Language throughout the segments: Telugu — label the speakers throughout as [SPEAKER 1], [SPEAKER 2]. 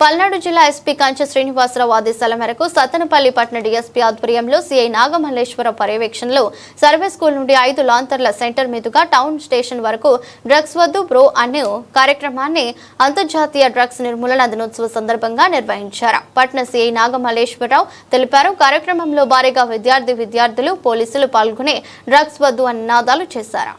[SPEAKER 1] పల్నాడు జిల్లా ఎస్పీ కంచె శ్రీనివాసరావు ఆదేశాల మేరకు సత్తనపల్లి పట్టణ డీఎస్పీ ఆధ్వర్యంలో సీఐ నాగమల్లేశ్వర పర్యవేక్షణలో సర్వే స్కూల్ నుండి ఐదు లాంతర్ల సెంటర్ మీదుగా టౌన్ స్టేషన్ వరకు డ్రగ్స్ వద్దు బ్రో అనే కార్యక్రమాన్ని అంతర్జాతీయ డ్రగ్స్ నిర్మూలన దినోత్సవ సందర్భంగా నిర్వహించారు. పట్న సీఐ నాగమల్లేశ్వరరావు తెలిపారు కార్యక్రమంలో భారీగా విద్యార్థి విద్యార్థులు పోలీసులు పాల్గొని డ్రగ్స్ వద్దు అని నినాదాలు చేశారు.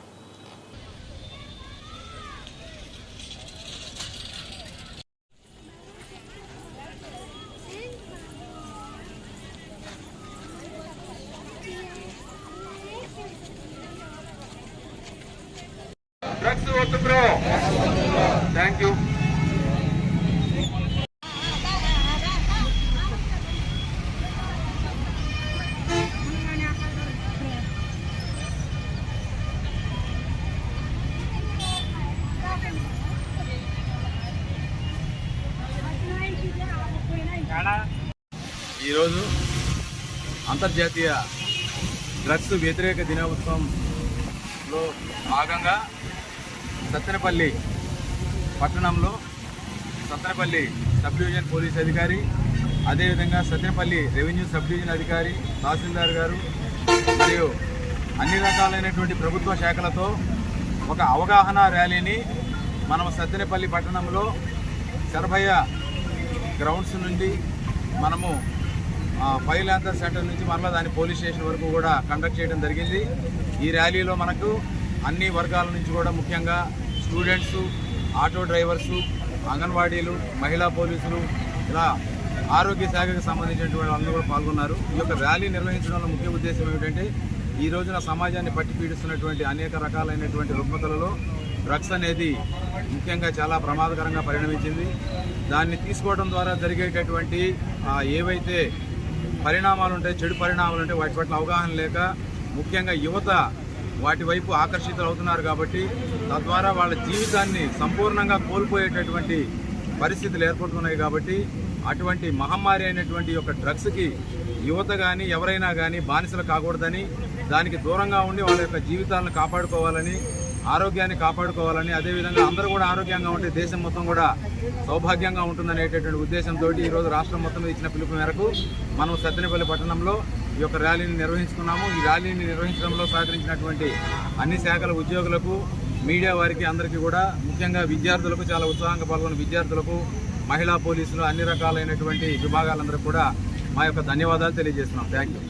[SPEAKER 2] డ్రగ్స్ వద్దు బ్రో థ్యాంక్ యూ ఈరోజు అంతర్జాతీయ డ్రగ్స్ వ్యతిరేక దినోత్సవంలో భాగంగా సత్తెనపల్లి పట్టణంలో సత్తెనపల్లి సబ్ డివిజన్ పోలీస్ అధికారి అదేవిధంగా సత్తెనపల్లి రెవెన్యూ సబ్ డివిజన్ అధికారి తహసీల్దార్ గారు మరియు అన్ని రకాలైనటువంటి ప్రభుత్వ శాఖలతో ఒక అవగాహన ర్యాలీని మనం సత్తెనపల్లి పట్టణంలో శరభయ్య గ్రౌండ్స్ నుండి మనము ఫైల్ ఫైవ్ సెంటర్ నుంచి మరలా దాని పోలీస్ స్టేషన్ వరకు కూడా కండక్ట్ చేయడం జరిగింది. ఈ ర్యాలీలో మనకు అన్ని వర్గాల నుంచి కూడా ముఖ్యంగా స్టూడెంట్స్ ఆటో డ్రైవర్సు అంగన్వాడీలు మహిళా పోలీసులు ఇలా ఆరోగ్య శాఖకు సంబంధించినటువంటి వాళ్ళందరూ కూడా పాల్గొన్నారు. ఈ యొక్క ర్యాలీ నిర్వహించడంలో ముఖ్య ఉద్దేశం ఏమిటంటే ఈ రోజున సమాజాన్ని పట్టి పీడిస్తున్నటువంటి అనేక రకాలైనటువంటి రుగ్మతలలో డ్రగ్స్ అనేది ముఖ్యంగా చాలా ప్రమాదకరంగా పరిణమించింది. దాన్ని తీసుకోవడం ద్వారా జరిగేటటువంటి ఏవైతే పరిణామాలు ఉంటాయి చెడు పరిణామాలు ఉంటాయి వాటి పట్ల అవగాహన లేక ముఖ్యంగా యువత వాటి వైపు ఆకర్షితులు అవుతున్నారు కాబట్టి తద్వారా వాళ్ళ జీవితాన్ని సంపూర్ణంగా కోల్పోయేటటువంటి పరిస్థితులు ఏర్పడుతున్నాయి కాబట్టి అటువంటి మహమ్మారి అయినటువంటి యొక్క డ్రగ్స్కి యువత కానీ ఎవరైనా కానీ బానిసలు కాకూడదని దానికి దూరంగా ఉండి వాళ్ళ యొక్క జీవితాలను కాపాడుకోవాలని ఆరోగ్యాన్ని కాపాడుకోవాలని అదేవిధంగా అందరూ కూడా ఆరోగ్యంగా ఉంటే దేశం మొత్తం కూడా సౌభాగ్యంగా ఉంటుందనేటటువంటి ఉద్దేశంతో ఈరోజు రాష్ట్రం మొత్తం ఇచ్చిన పిలుపు మేరకు మనం సత్తెనపల్లి పట్టణంలో ఈ యొక్క ర్యాలీని నిర్వహించుకున్నాము ఈ ర్యాలీని నిర్వహించడంలో సహకరించినటువంటి అన్ని శాఖల ఉద్యోగులకు మీడియా వారికి అందరికీ కూడా ముఖ్యంగా విద్యార్థులకు చాలా ఉత్సాహంగా పాల్గొన్న విద్యార్థులకు మహిళా పోలీసులు అన్ని రకాలైనటువంటి విభాగాలందరూ కూడా మా యొక్క ధన్యవాదాలు తెలియజేస్తున్నాం. Thank you